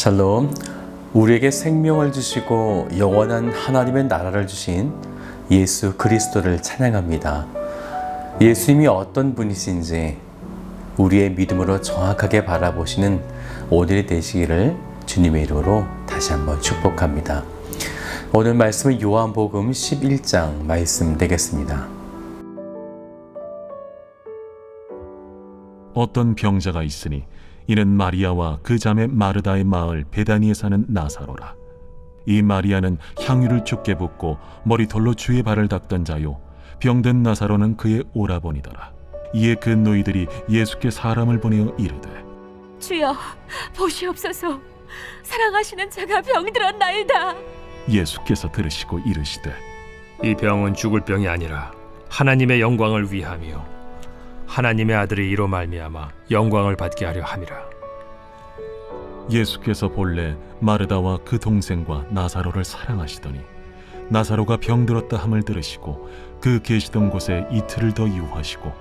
샬롬. 우리에게 생명을 주시고 영원한 하나님의 나라를 주신 예수 그리스도를 찬양합니다. 예수님이 어떤 분이신지 우리의 믿음으로 정확하게 바라보시는 오늘이 되시기를 주님의 이름으로 다시 한번 축복합니다. 오늘 말씀은 요한복음 11장 말씀 되겠습니다. 어떤 병자가 있으니 이는 마리아와 그 자매 마르다의 마을 베다니에 사는 나사로라. 이 마리아는 향유를 죽게 붓고 머리털로 주의 발을 닦던 자요. 병든 나사로는 그의 오라버니더라. 이에 그 노이들이 예수께 사람을 보내어 이르되 주여 보시옵소서 사랑하시는 자가 병들었나이다 예수께서 들으시고 이르시되 이 병은 죽을 병이 아니라 하나님의 영광을 위함이요 하나님의 아들이 이로 말미암아 영광을 받게 하려 함이라. 예수께서 본래 마르다와 그 동생과 나사로를 사랑하시더니 나사로가 병들었다 함을 들으시고 그 계시던 곳에 이틀을 더 유하시고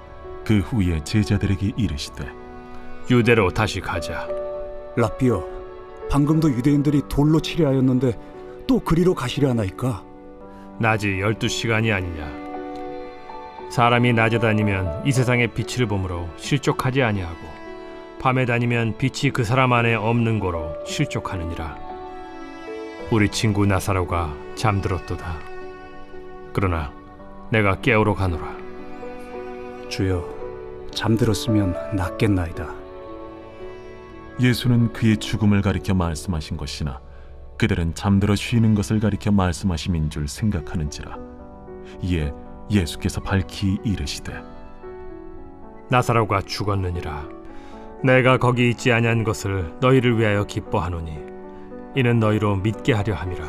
그 후에 제자들에게 이르시되 유대로 다시 가자. 라비어, 방금도 유대인들이 돌로 치려하였는데 또 그리로 가시려 하나이까? 낮이 열두 시간이 아니냐 사람이 낮에 다니면 이 세상의 빛을 보므로 실족하지 아니하고 밤에 다니면 빛이 그 사람 안에 없는 거로 실족하느니라. 우리 친구 나사로가 잠들었도다. 그러나 내가 깨우러 가노라. 주여, 잠들었으면 낫겠나이다. 예수는 그의 죽음을 가리켜 말씀하신 것이나 그들은 잠들어 쉬는 것을 가리켜 말씀하심인 줄 생각하는지라. 이에 예수께서 밝히 이르시되 나사로가 죽었느니라 내가 거기 있지 아니한 것을 너희를 위하여 기뻐하노니 이는 너희로 믿게 하려 함이라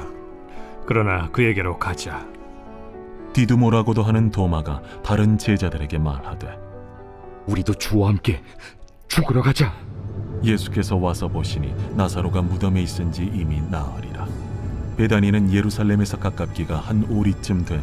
그러나 그에게로 가자 디두모라고도 하는 도마가 다른 제자들에게 말하되 우리도 주와 함께 죽으러 가자. 예수께서 와서 보시니 나사로가 무덤에 있은 지 이미 나으리라. 베다니는 예루살렘에서 가깝기가 한 오리쯤 되매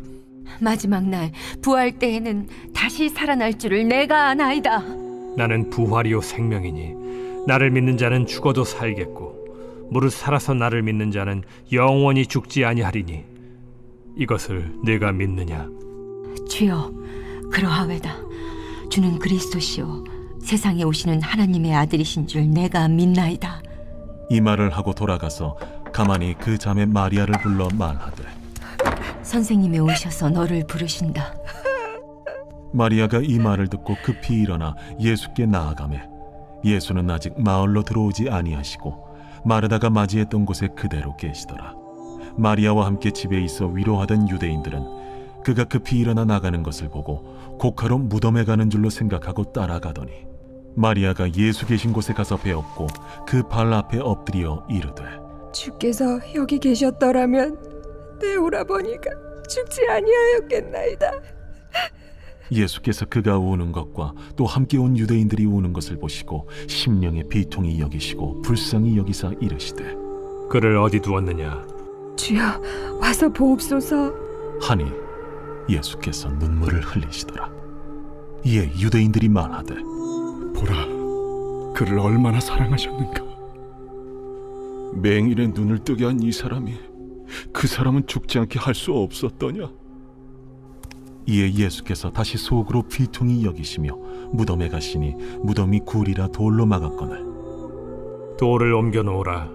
마지막 날 부활 때에는 다시 살아날 줄을 내가 아나이다. 나는 부활이요 생명이니 나를 믿는 자는 죽어도 살겠고 무릇 살아서 나를 믿는 자는 영원히 죽지 아니하리니 이것을 내가 믿느냐? 주여 그러하외다. 주는 그리스도시요. 세상에 오시는 하나님의 아들이신 줄 내가 믿나이다. 이 말을 하고 돌아가서 가만히 그 자매 마리아를 불러 말하되 선생님이 오셔서 너를 부르신다 마리아가 이 말을 듣고 급히 일어나 예수께 나아가매 예수는 아직 마을로 들어오지 아니하시고 마르다가 맞이했던 곳에 그대로 계시더라. 마리아와 함께 집에 있어 위로하던 유대인들은 그가 급히 일어나 나가는 것을 보고 곡하러 무덤에 가는 줄로 생각하고 따라가더니 마리아가 예수 계신 곳에 가서 배웠고 그 발 앞에 엎드려 이르되 주께서 여기 계셨더라면 내 오라버니가 죽지 아니하였겠나이다. 예수께서 그가 우는 것과 또 함께 온 유대인들이 우는 것을 보시고 심령의 비통이 여기시고 불쌍히 여기사 이르시되 그를 어디 두었느냐 주여 와서 보옵소서. 하니 예수께서 눈물을 흘리시더라. 이에 유대인들이 말하되 보라, 그를 얼마나 사랑하셨는가. 맹인의 눈을 뜨게 한 이 사람이 그 사람은 죽지 않게 할 수 없었더냐? 이에 예수께서 다시 속으로 비통히 여기시며 무덤에 가시니 무덤이 굴이라 돌로 막았거늘. 돌을 옮겨 놓으라.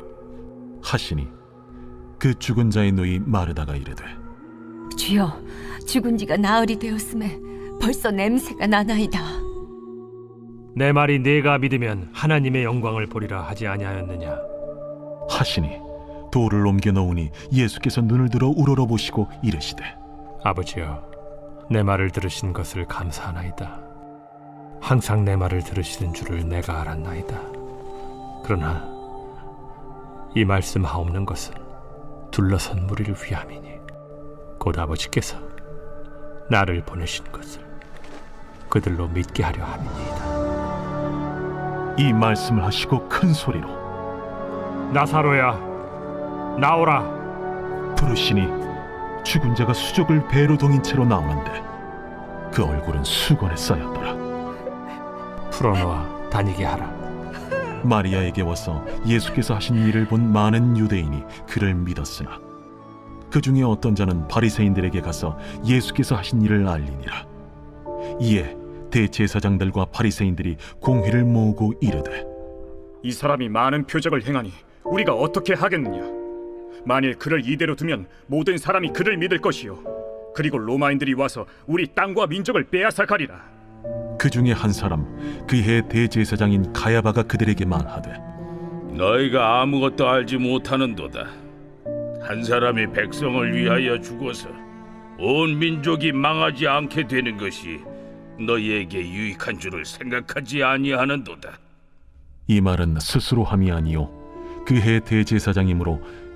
하시니 그 죽은 자의 누이 마르다가 이르되 주여 죽은 지가 나흘이 되었음에 벌써 냄새가 나나이다. 내 말이 네가 믿으면 하나님의 영광을 보리라 하지 아니하였느냐? 하시니 돌을 옮겨 놓으니 예수께서 눈을 들어 우러러 보시고 이르시되 아버지여 내 말을 들으신 것을 감사하나이다 항상 내 말을 들으시는 줄을 내가 알았나이다 그러나 이 말씀 하옵는 것은 둘러선 무리를 위함이니 곧 아버지께서 나를 보내신 것을 그들로 믿게 하려 함이니이다. 이 말씀을 하시고 큰 소리로 나사로야, 나오라. 부르시니 죽은 자가 수족을 배로 동인 채로 나오는데 그 얼굴은 수건에 쌓였더라. 풀어놓아 다니게 하라. 마리아에게 와서 예수께서 하신 일을 본 많은 유대인이 그를 믿었으나 그 중에 어떤 자는 바리새인들에게 가서 예수께서 하신 일을 알리니라. 이에 대제사장들과 바리새인들이 공회를 모으고 이르되 이 사람이 많은 표적을 행하니 우리가 어떻게 하겠느냐? 만일 그를 이대로 두면 모든 사람이 그를 믿을 것이요. 그리고 로마인들이 와서 우리 땅과 민족을 빼앗아 가리라. 그 중에 한 사람 그 해 대제사장인 가야바가 그들에게 말하되 너희가 아무것도 알지 못하는도다. 한 사람이 백성을 위하여 죽어서 온 민족이 망하지 않게 되는 것이 너희에게 유익한 줄을 생각하지 아니하는도다. 이 말은 스스로 함이 아니요 그 해 대제사장이므로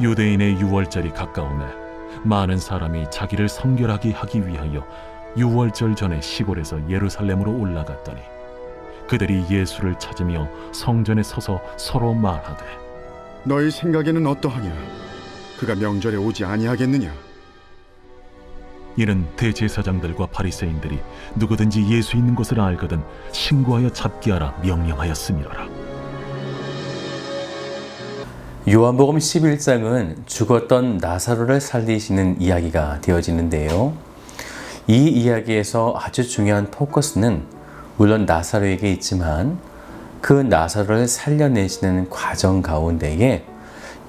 유대인의 유월절이 가까우매 많은 사람이 자기를 성결하게 하기 위하여 유월절 전에 시골에서 예루살렘으로 올라갔더니 그들이 예수를 찾으며 성전에 서서 서로 말하되 너희 생각에는 어떠하냐? 그가 명절에 오지 아니하겠느냐? 이는 대제사장들과 바리새인들이 누구든지 예수 있는 것을 알거든 신고하여 잡게 하라 명령하였음이로라. 요한복음 11장은 죽었던 나사로를 살리시는 이야기가 되어지는데요. 이 이야기에서 아주 중요한 포커스는 물론 나사로에게 있지만 그 나사로를 살려내시는 과정 가운데에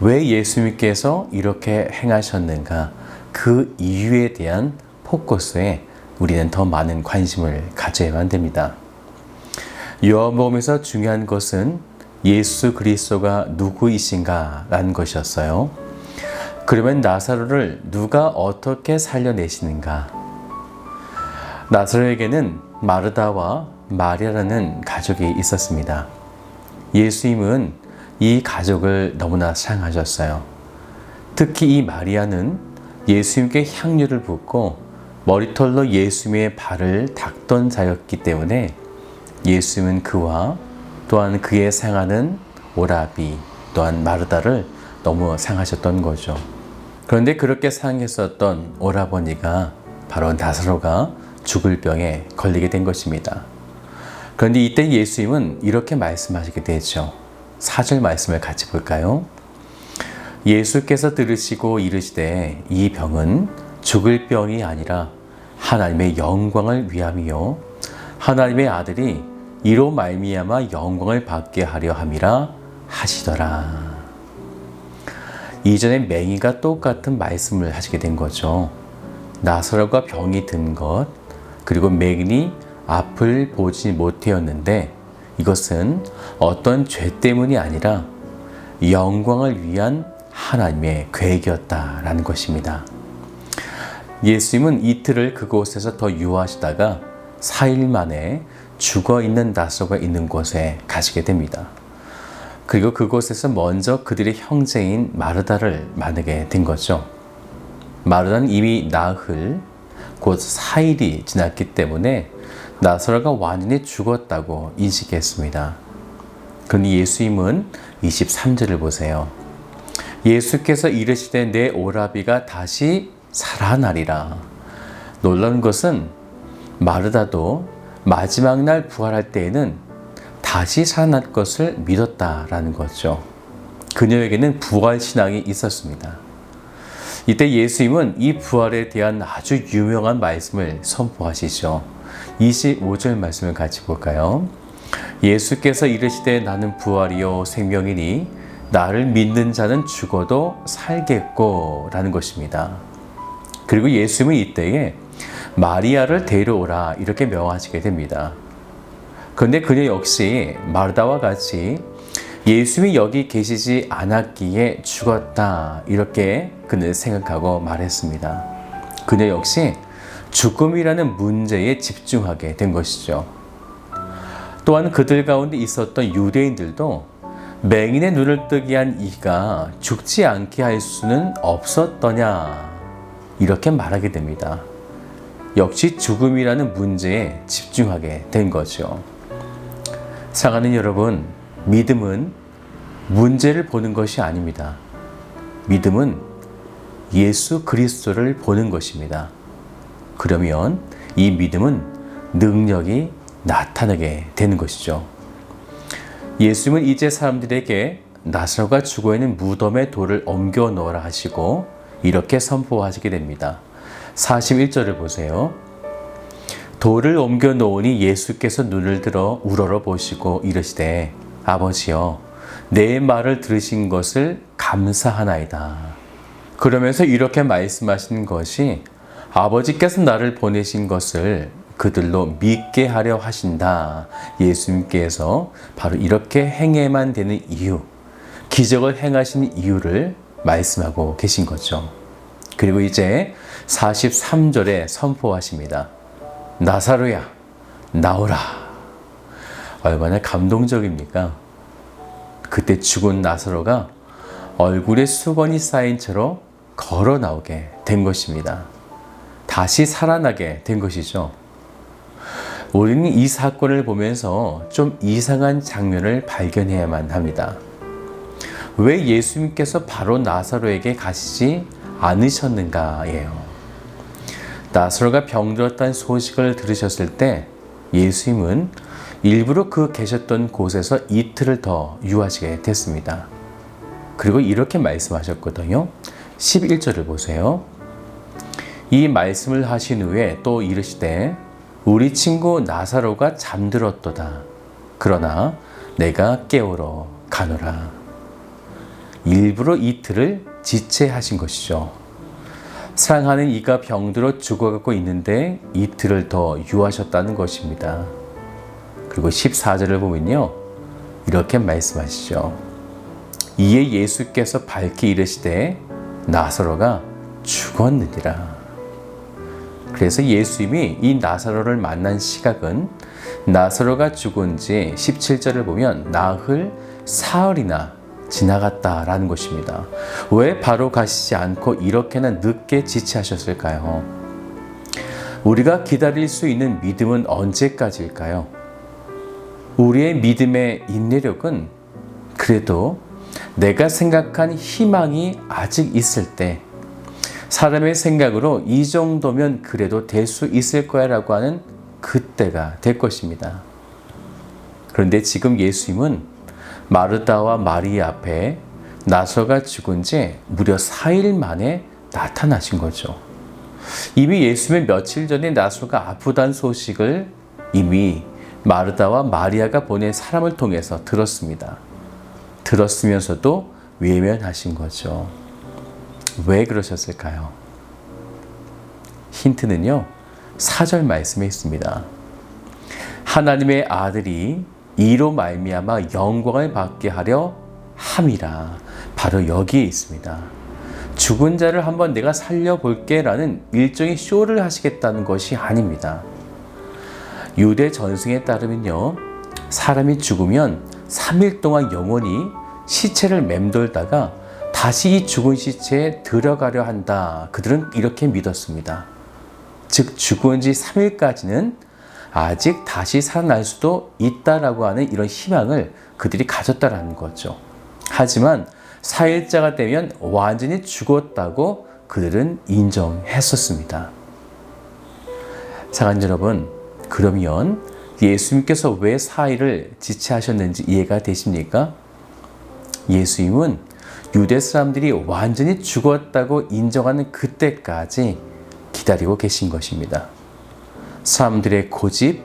왜 예수님께서 이렇게 행하셨는가 그 이유에 대한 포커스에 우리는 더 많은 관심을 가져야만 됩니다. 요한복음에서 중요한 것은 예수 그리스도가 누구이신가라는 것이었어요. 그러면 나사로를 누가 어떻게 살려내시는가? 나사로에게는 마르다와 마리아라는 가족이 있었습니다. 예수님은 이 가족을 너무나 사랑하셨어요. 특히 이 마리아는 예수님께 향유를 붓고 머리털로 예수님의 발을 닦던 자였기 때문에 예수님은 그와 또한 그의 생하는 오라비 또한 마르다를 너무 상하셨던 거죠. 그런데 그렇게 상했었던 오라버니가 바로 나사로가 죽을 병에 걸리게 된 것입니다. 그런데 이때 예수님은 이렇게 말씀하시게 되죠. 사절 말씀을 같이 볼까요? 예수께서 들으시고 이르시되 이 병은 죽을 병이 아니라 하나님의 영광을 위함이요 하나님의 아들이 이로 말미암아 영광을 받게 하려 함이라 하시더라. 이전에 맹이가 똑같은 말씀을 하시게 된 거죠. 나사로가 병이 든 것, 그리고 맹인이 앞을 보지 못하였는데 이것은 어떤 죄 때문이 아니라 영광을 위한 하나님의 계획이었다라는 것입니다. 예수님은 이틀을 그곳에서 더 유하시다가 4일 만에 죽어 있는 나사로가 있는 곳에 가시게 됩니다. 그리고 그곳에서 먼저 그들의 형제인 마르다를 만나게 된 거죠. 마르다는 이미 나흘, 곧 4일이 지났기 때문에 나사로가 완전히 죽었다고 인식했습니다. 그런데 예수님은 23절을 보세요. 예수께서 이르시되 내 오라비가 다시 살아나리라. 놀라운 것은 마르다도 마지막 날 부활할 때에는 다시 살아날 것을 믿었다라는 거죠. 그녀에게는 부활 신앙이 있었습니다. 이때 예수님은 이 부활에 대한 아주 유명한 말씀을 선포하시죠. 25절 말씀을 같이 볼까요? 예수께서 이르시되 나는 부활이요 생명이니 나를 믿는 자는 죽어도 살겠고 라는 것입니다. 그리고 예수님은 이때에 마리아를 데려오라 이렇게 명하시게 됩니다. 그런데 그녀 역시 마르다와 같이 예수님이 여기 계시지 않았기에 죽었다 이렇게 그는 생각하고 말했습니다. 그녀 역시 죽음이라는 문제에 집중하게 된 것이죠. 또한 그들 가운데 있었던 유대인들도 맹인의 눈을 뜨게 한 이가 죽지 않게 할 수는 없었더냐 이렇게 말하게 됩니다. 역시 죽음이라는 문제에 집중하게 된 거죠. 사랑하는 여러분, 믿음은 문제를 보는 것이 아닙니다. 믿음은 예수 그리스도를 보는 것입니다. 그러면 이 믿음은 능력이 나타나게 되는 것이죠. 예수님은 이제 사람들에게 나사로가 죽어 있는 무덤에 돌을 옮겨 넣으라 하시고 이렇게 선포하시게 됩니다. 41절을 보세요. 돌을 옮겨 놓으니 예수께서 눈을 들어 우러러 보시고 이르시되 아버지여 내 말을 들으신 것을 감사하나이다. 그러면서 이렇게 말씀하신 것이 아버지께서 나를 보내신 것을 그들로 믿게 하려 하신다. 예수님께서 바로 이렇게 행해만 되는 이유, 기적을 행하신 이유를 말씀하고 계신 거죠. 그리고 이제 43절에 선포하십니다. 나사로야, 나오라. 얼마나 감동적입니까? 그때 죽은 나사로가 얼굴에 수건이 쌓인 채로 걸어 나오게 된 것입니다. 다시 살아나게 된 것이죠. 우리는 이 사건을 보면서 좀 이상한 장면을 발견해야만 합니다. 왜 예수님께서 바로 나사로에게 가시지 않으셨는가예요. 나사로가 병들었다는 소식을 들으셨을 때 예수님은 일부러 그 계셨던 곳에서 이틀을 더 유하시게 됐습니다. 그리고 이렇게 말씀하셨거든요. 11절을 보세요. 이 말씀을 하신 후에 또 이르시되 우리 친구 나사로가 잠들었도다. 그러나 내가 깨우러 가노라. 일부러 이틀을 지체하신 것이죠. 사랑하는 이가 병들어 죽어가고 있는데 이틀을 더 유하셨다는 것입니다. 그리고 14절을 보면요. 이렇게 말씀하시죠. 이에 예수께서 밝히 이르시되 나사로가 죽었느니라. 그래서 예수님이 이 나사로를 만난 시각은 나사로가 죽은 지 17절을 보면 나흘 사흘이나 지나갔다라는 것입니다. 왜 바로 가시지 않고 이렇게나 늦게 지체하셨을까요? 우리가 기다릴 수 있는 믿음은 언제까지일까요? 우리의 믿음의 인내력은 그래도 내가 생각한 희망이 아직 있을 때 사람의 생각으로 이 정도면 그래도 될 수 있을 거야 라고 하는 그때가 될 것입니다. 그런데 지금 예수님은 마르다와 마리아 앞에 나서가 죽은 지 무려 4일 만에 나타나신 거죠. 이미 예수님은 며칠 전에 나소가 아프다는 소식을 이미 마르다와 마리아가 보낸 사람을 통해서 들었습니다. 들었으면서도 외면하신 거죠. 왜 그러셨을까요? 힌트는요, 사절 말씀에 있습니다. 하나님의 아들이 이로 말미암아 영광을 받게 하려 함이라. 바로 여기에 있습니다. 죽은 자를 한번 내가 살려볼게라는 일종의 쇼를 하시겠다는 것이 아닙니다. 유대 전승에 따르면요, 사람이 죽으면 3일 동안 영원히 시체를 맴돌다가 다시 이 죽은 시체에 들어가려 한다. 그들은 이렇게 믿었습니다. 즉, 죽은 지 3일까지는 아직 다시 살아날 수도 있다라고 하는 이런 희망을 그들이 가졌다라는 거죠. 하지만 4일자가 되면 완전히 죽었다고 그들은 인정했었습니다. 사랑 여러분, 그러면 예수님께서 왜 4일을 지체하셨는지 이해가 되십니까? 예수님은 유대 사람들이 완전히 죽었다고 인정하는 그때까지 기다리고 계신 것입니다. 사람들의 고집,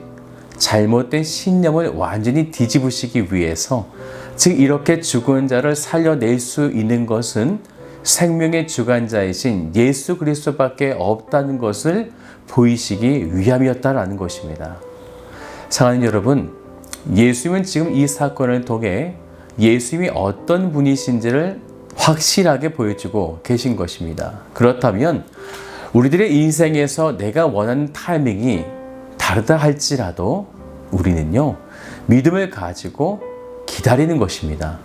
잘못된 신념을 완전히 뒤집으시기 위해서 즉 이렇게 죽은 자를 살려낼 수 있는 것은 생명의 주관자이신 예수 그리스도밖에 없다는 것을 보이시기 위함이었다라는 것입니다. 사랑하는 여러분, 예수님은 지금 이 사건을 통해 예수님이 어떤 분이신지를 확실하게 보여주고 계신 것입니다. 그렇다면 우리들의 인생에서 내가 원하는 타이밍이 다르다 할지라도 우리는요, 믿음을 가지고 기다리는 것입니다.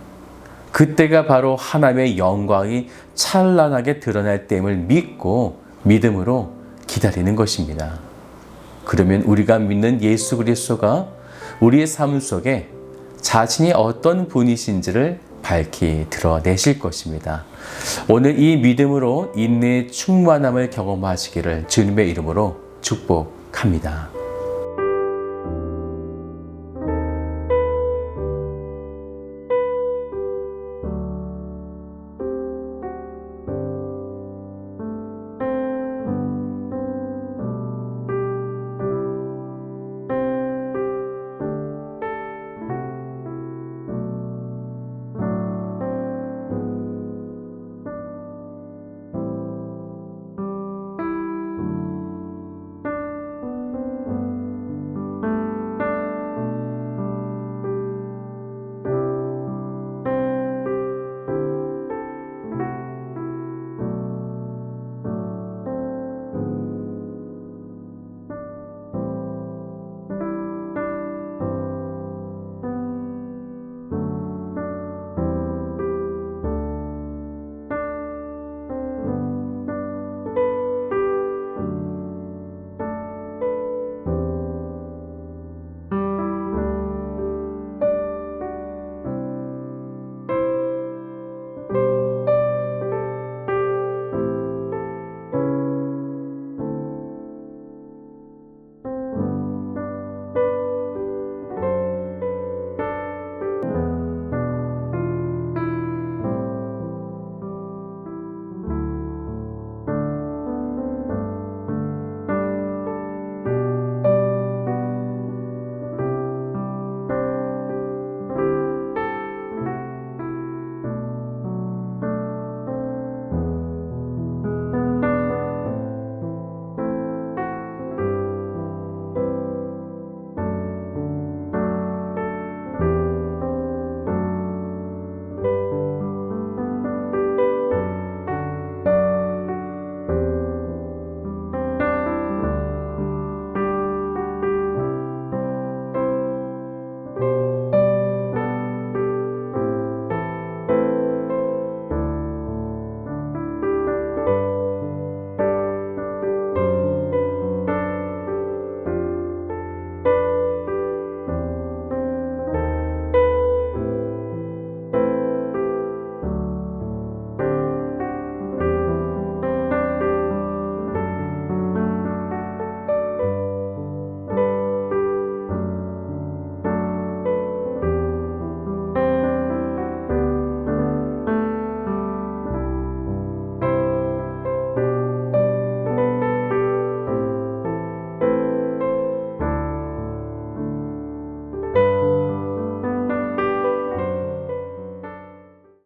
그때가 바로 하나님의 영광이 찬란하게 드러날 때임을 믿고 믿음으로 기다리는 것입니다. 그러면 우리가 믿는 예수 그리스도가 우리의 삶 속에 자신이 어떤 분이신지를 밝히 드러내실 것입니다. 오늘 이 믿음으로 인내의 충만함을 경험하시기를 주님의 이름으로 축복합니다.